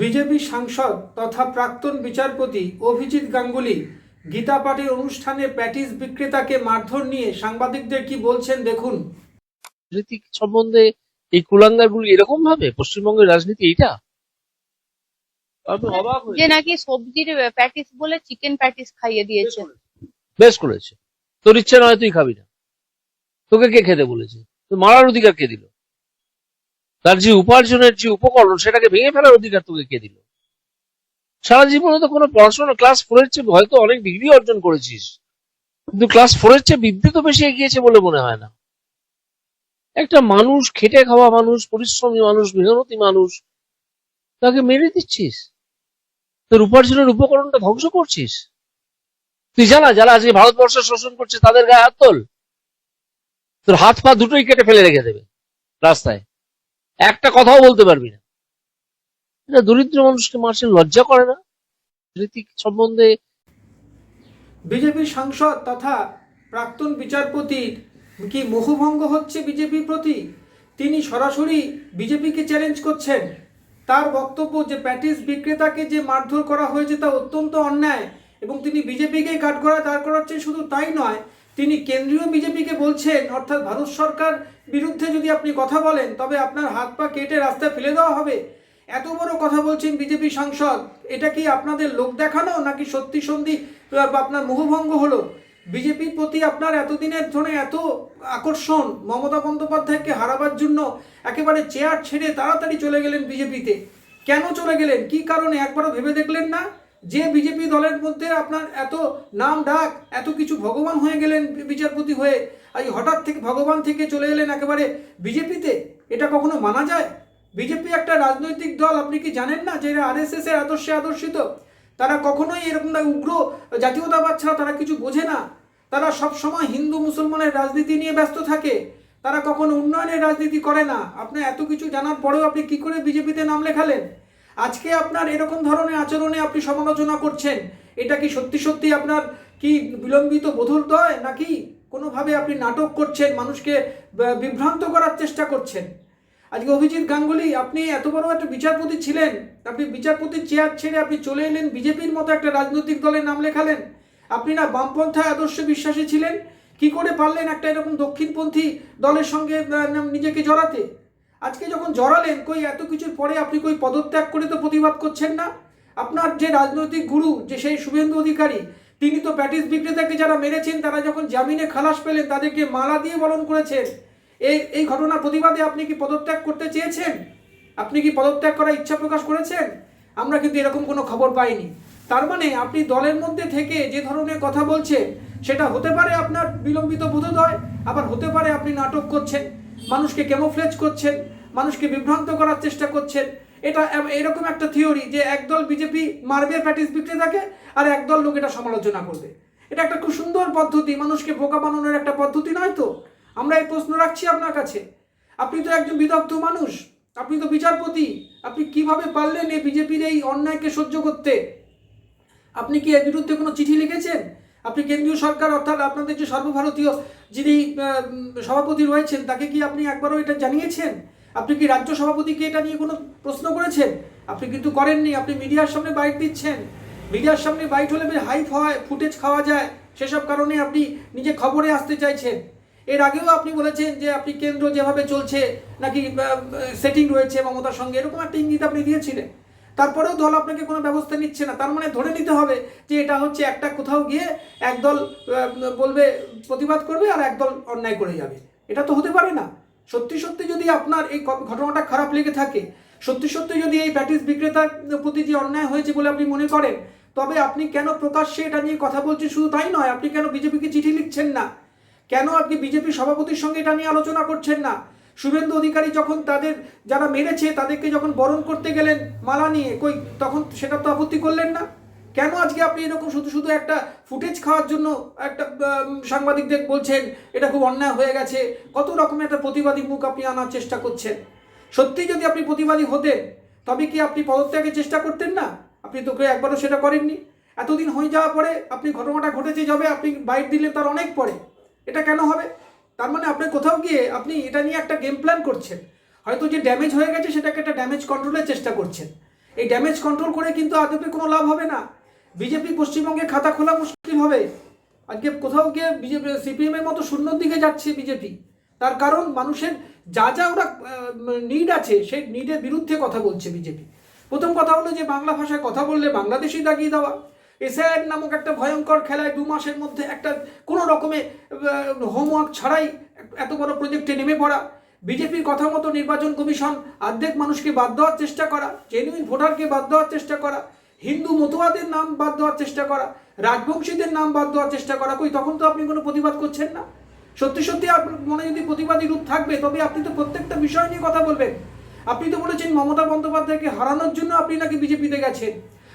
BJP সাংসদ তথা প্রাক্তন বিচারপতি অভিজিৎ গাঙ্গুলি গীতা পাঠের অনুষ্ঠানে প্যাটিস বিক্রেতাকে মারধর নিয়ে সাংবাদিকদের কি বলছেন দেখুন। রাজনীতি সম্বন্ধে এই কুলাঙ্গারগুলি এরকম ভাবে? পশ্চিমবঙ্গের রাজনীতি অবাক যে নাকি সবজির প্যাটিস বলে চিকেন প্যাটিস খাইয়ে দিয়েছে। বেশ করেছে। তোর ইচ্ছে নয় তুই খাবি না। তোকে কে খেতে বলেছে? তো মারার অধিকার কে দিল? তার যে উপার্জনের যে উপকরণ, সেটাকে ভেঙে ফেলার অধিকার তোকে কে দিল? সারা জীবনে তো কোনো পড়াশোনা ক্লাস ফোরের চেয়ে হয়তো অনেক ডিগ্রি অর্জন করেছিস। কিন্তু ক্লাস ফোরের চেয়ে বিদ্যে তো বেশি এগিয়েছে বলে মনে হয় না। একটা মানুষ, খেটে খাওয়া মানুষ, পরিশ্রমী মানুষ, মেহনতি মানুষ, তাকে মেরে দিচ্ছিস? তোর উপার্জনের উপকরণটা ধ্বংস করছিস? তুই জানা, যারা আজকে ভারতবর্ষ শোষণ করছে, তাদের গায়ে হাত তোল। তোর হাত পা দুটোই কেটে ফেলে রেখে দেবে। রাস্তায়। একটা কথাও বলতে পারবি না। এটা দরিদ্র মানুষকে মারছে লজ্জা করে না। রাজনীতি সম্বন্ধে বিজেপি সাংসদ তথা প্রাক্তন বিচারপতির কি মোহভঙ্গ হচ্ছে বিজেপির প্রতি? তিনি সরাসরি বিজেপিকে চ্যালেঞ্জ করছেন। তার বক্তব্য যে প্যাটিস বিক্রেতাকে যে মারধর করা হয়েছে তা অত্যন্ত অন্যায় এবং তিনি বিজেপিকে কাঠগড়া দাঁড় করাচ্ছেন শুধু তাই নয় তিনি কেন্দ্রীয় বিজেপিকে বলছেন, অর্থাৎ ভারত সরকার বিরুদ্ধে যদি আপনি কথা বলেন, তবে আপনার হাত পা কেটে রাস্তায় ফেলে দেওয়া হবে। এত বড় কথা বলছেন বিজেপি সাংসদ, এটা কি আপনাদের লোক দেখানো নাকি সত্যি সন্ধি আপনার মুখভঙ্গ হলো? বিজেপির প্রতি আপনার এতদিনের ধরে এত আকর্ষণ, মমতা বন্দ্যোপাধ্যায়কে হারাবার জন্য একেবারে চেয়ার ছেড়ে তাড়াতাড়ি চলে গেলেন বিজেপিতে। কেন চলে গেলেন? কি কারণে? একবারও ভেবে দেখলেন না? যে বিজেপি দলের মধ্যে আপনার এত নাম ডাক, এত কিছু ভগবান হয়ে গেলেন বিচারপতি হয়ে আজ হঠাৎ থেকে ভগবান থেকে চলে এলেন একেবারে বিজেপিতে, এটা কখনো মানা যায়? বিজেপি একটা রাজনৈতিক দল, আপনি কি জানেন না যে এরা আরএসএস এর আদর্শে আদর্শিত? তারা কখনোই এরকম উগ্র জাতীয়তাবাদ ছাড়া তারা কিছু বোঝে না। তারা সব সময় হিন্দু মুসলমানের রাজনীতি নিয়ে ব্যস্ত থাকে। তারা কখনো উন্নয়নের রাজনীতি করে না। আপনার এত কিছু জানার পরেও আপনি কি করে বিজেপিতে নাম লেখালেন? আজকে আপনার এরকম ধরনের আচরণে আপনি সমালোচনা করছেন, এটা কি সত্যি সত্যি আপনার কি বিলম্বিত বোধোদয় নাকি কোনোভাবে আপনি নাটক করছেন, মানুষকে বিভ্রান্ত করার চেষ্টা করছেন? আজকে অভিজিৎ গাঙ্গুলি, আপনি এত বড় একটা বিচারপতি ছিলেন, আপনি বিচারপতির চেয়ার ছেড়ে আপনি চলে এলেন, বিজেপির মতো একটা রাজনৈতিক দলের নাম লেখালেন। আপনি না বামপন্থা আদর্শ বিশ্বাসী ছিলেন, কি করে পারলেন একটা এরকম দক্ষিণপন্থী দলের সঙ্গে নিজেকে জড়াতে? আজকে যখন জড়ালেন কই এত কিছুর পরে আপনি কই পদত্যাগ করে তো প্রতিবাদ করছেন না? আপনার যে রাজনৈতিক গুরু, যে সেই শুভেন্দু অধিকারী, তিনি তো প্যাটিস বিক্রেতাকে যারা মেরেছেন, তারা যখন জামিনে খালাস পেলেন, তাদেরকে মালা দিয়ে বরণ করেছেন। এই এই ঘটনার প্রতিবাদে আপনি কি পদত্যাগ করতে চেয়েছেন? আপনি কি পদত্যাগ করার ইচ্ছা প্রকাশ করেছেন? আমরা কিন্তু এরকম কোনো খবর পাইনি। তার মানে আপনি দলের মধ্যে থেকে যে ধরনের কথা বলছেন, সেটা হতে পারে আপনার বিলম্বিত বোধোদয়, আবার হতে পারে আপনি নাটক করছেন। মানুষকে ক্যামোফ্লেজ করছেন, মানুষকে বিভ্রান্ত করার চেষ্টা করছেন। এটা এরকম একটা থিওরি যে একদল বিজেপি মারবে প্যাটিস বিক্রেতাকে, আর একদল লোক এটা সমালোচনা করবে। এটা একটা খুব সুন্দর পদ্ধতি, মানুষকে বোকা বানানোর একটা পদ্ধতি নয় তো? আমরা এই প্রশ্ন রাখছি আপনার কাছে। আপনি তো একজন বিদগ্ধ মানুষ, আপনি তো বিচারপতি, আপনি কীভাবে পারলেন এই বিজেপির এই অন্যায়কে সহ্য করতে? আপনি কি এর বিরুদ্ধে কোনো চিঠি লিখেছেন? আপনি কেন্দ্রীয় সরকার, অর্থাৎ আপনাদের যে সর্বভারতীয় যিনি সভাপতি রয়েছেন, তাকে কি আপনি একবারও এটা জানিয়েছেন? আপনি কি রাজ্য সভাপতিকে এটা নিয়ে কোনো প্রশ্ন করেছেন? আপনি কিন্তু করেননি, আপনি মিডিয়ার সামনে বাইট দিচ্ছেন। মিডিয়ার সামনে বাইট হলে হাইপ হয়, ফুটেজ খাওয়া যায়। সেসব কারণে আপনি নিজে খবরে আসতে চাইছেন। এর আগেও আপনি বলেছেন যে আপনি কেন্দ্র যেভাবে চলছে, নাকি সেটিং রয়েছে মমতার সঙ্গে, এরকম একটা ইঙ্গিত আপনি দিয়েছিলেন। তারপরেও দল আপনাকে কোনো ব্যবস্থা নিচ্ছে না, তার মানে ধরে নিতে হবে যে এটা হচ্ছে একটা কোথাও গিয়ে একদল বলবে, প্রতিবাদ করবে আর একদল অন্যায় করে যাবে। এটা তো হতে পারে না। সত্যি সত্যি যদি আপনার এই ঘটনাটা খারাপ লেগে থাকে, সত্যি সত্যি যদি এই প্যাটিস বিক্রেতার প্রতি যে অন্যায় হয়েছে বলে আপনি মনে করেন, তবে আপনি কেন প্রকাশ্যে এটা নিয়ে কথা বলছেন? শুধু তাই নয়, আপনি কেন বিজেপিকে চিঠি লিখছেন না? কেন আপনি বিজেপি সভাপতির সঙ্গে এটা নিয়ে আলোচনা করছেন না? শুভেন্দু অধিকারী যখন তাদের যারা মেরেছে, তাদেরকে যখন বরণ করতে গেলেন মালা নিয়ে, কই, তখন সেটা তো আপত্তি করলেন না? কেন আজকে আপনি এরকম শুধু শুধু একটা ফুটেজ খাওয়ার জন্য একটা সাংবাদিকদের বলছেন, এটা খুব অন্যায় হয়ে গেছে? কত রকমের একটা প্রতিবাদী মুখ আপনি আনার চেষ্টা করছেন? সত্যি যদি আপনি প্রতিবাদী হতেন, তবে কি আপনি পদত্যাগের চেষ্টা করতেন না? আপনি তোকে একবারও সেটা করেননি। এতদিন হয়ে যাওয়ার পরে আপনি ঘটনাটা ঘটেছে, যাবে আপনি বাইট দিলেন তার অনেক পরে। এটা কেন হবে? তার মানে আপনি কোথাও গিয়ে আপনি এটা নিয়ে একটা গেম প্ল্যান করছেন। হয়তো যে ড্যামেজ হয়ে গেছে সেটাকে একটা ড্যামেজ কন্ট্রোলের চেষ্টা করছেন। এই ড্যামেজ কন্ট্রোল করে কিন্তু আদপে কোনো লাভ হবে না। বিজেপি পশ্চিমবঙ্গে খাতা খোলা মুশকিল হবে। আজকে কোথাও গিয়ে বিজেপি সিপিএমের মতো শূন্যর দিকে যাচ্ছে বিজেপি। তার কারণ মানুষের যা যা ওরা নিড আছে, সেই নিডের বিরুদ্ধে কথা বলছে বিজেপি। প্রথম কথা হলো যে বাংলা ভাষায় কথা বললে বাংলাদেশি দাগিয়ে দেওয়া। এসআইআর নামক একটা ভয়ঙ্কর খেলায় দু মাসের মধ্যে একটা কোনো রকমে হোমওয়ার্ক ছাড়াই এত বড় প্রজেক্টে নেমে পড়া। বিজেপির কথা মতো নির্বাচন কমিশন অর্ধেক মানুষকে বাদ দেওয়ার চেষ্টা করা জেনুইন ভোটারকে বাদ দেওয়ার চেষ্টা করা, হিন্দু মতুয়াদের নাম বাদ দেওয়ার চেষ্টা করা, রাজবংশীদের নাম বাদ দেওয়ার চেষ্টা করা, কই তখন তো আপনি কোনো প্রতিবাদ করছেন না। সত্যি সত্যি আপনার মনে যদি প্রতিবাদী রূপ থাকবে, তবে আপনি তো প্রত্যেকটা বিষয় নিয়ে কথা বলবেন। আপনি তো বলেছেন মমতা বন্দ্যোপাধ্যায়কে হারানোর জন্য আপনি নাকি বিজেপিতে গেছেন।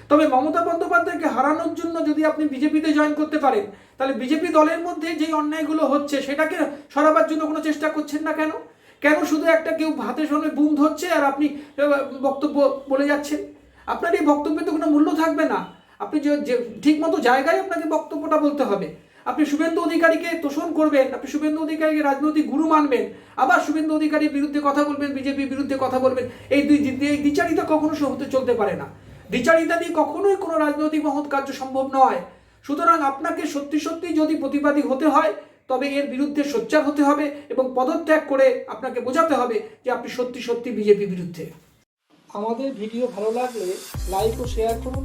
তবে মমতা বন্দ্যোপাধ্যায়কে হারানোর জন্য যদি আপনি বিজেপিতে জয়েন করতে পারেন, তাহলে বিজেপি দলের মধ্যে যেই অন্যায়গুলো হচ্ছে, সেটাকে সরাবার জন্য কোনো চেষ্টা করছেন না কেন? কেন শুধু একটা কেউ হাতে সঙ্গে বুম ধরছে আর আপনি বক্তব্য বলে যাচ্ছেন? আপনার এই বক্তব্যে তো কোনো মূল্য থাকবে না। আপনি যে যে ঠিক মতো জায়গায় আপনাকে বক্তব্যটা বলতে হবে। আপনি শুভেন্দু অধিকারীকে তোষণ করবেন, আপনি শুভেন্দু অধিকারীকে রাজনৈতিক গুরু মানবেন, আবার শুভেন্দু অধিকারীর বিরুদ্ধে কথা বলবেন, বিজেপির বিরুদ্ধে কথা বলবেন, এই দুই, এই দ্বিচারিতা কখনো হতে চলতে পারে না। দ্বিচারিতা দিয়ে কখনোই কোনো রাজনৈতিক মহৎ কার্য সম্ভব নয়। সুতরাং আপনাকে সত্যি সত্যি যদি প্রতিবাদী হতে হয়, তবে এর বিরুদ্ধে সোচ্চার হতে হবে এবং পদত্যাগ করে আপনাকে বোঝাতে হবে যে আপনি সত্যি সত্যি বিজেপি বিরুদ্ধে। আমাদের ভিডিও ভালো লাগলে লাইক ও শেয়ার করুন।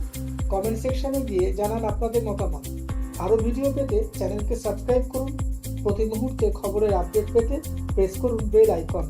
কমেন্ট সেকশনে গিয়ে জানান আপনাদের মতামত। আরও ভিডিও পেতে চ্যানেলকে সাবস্ক্রাইব করুন। প্রতি মুহূর্তে খবরের আপডেট পেতে প্রেস করুন বেল আইকন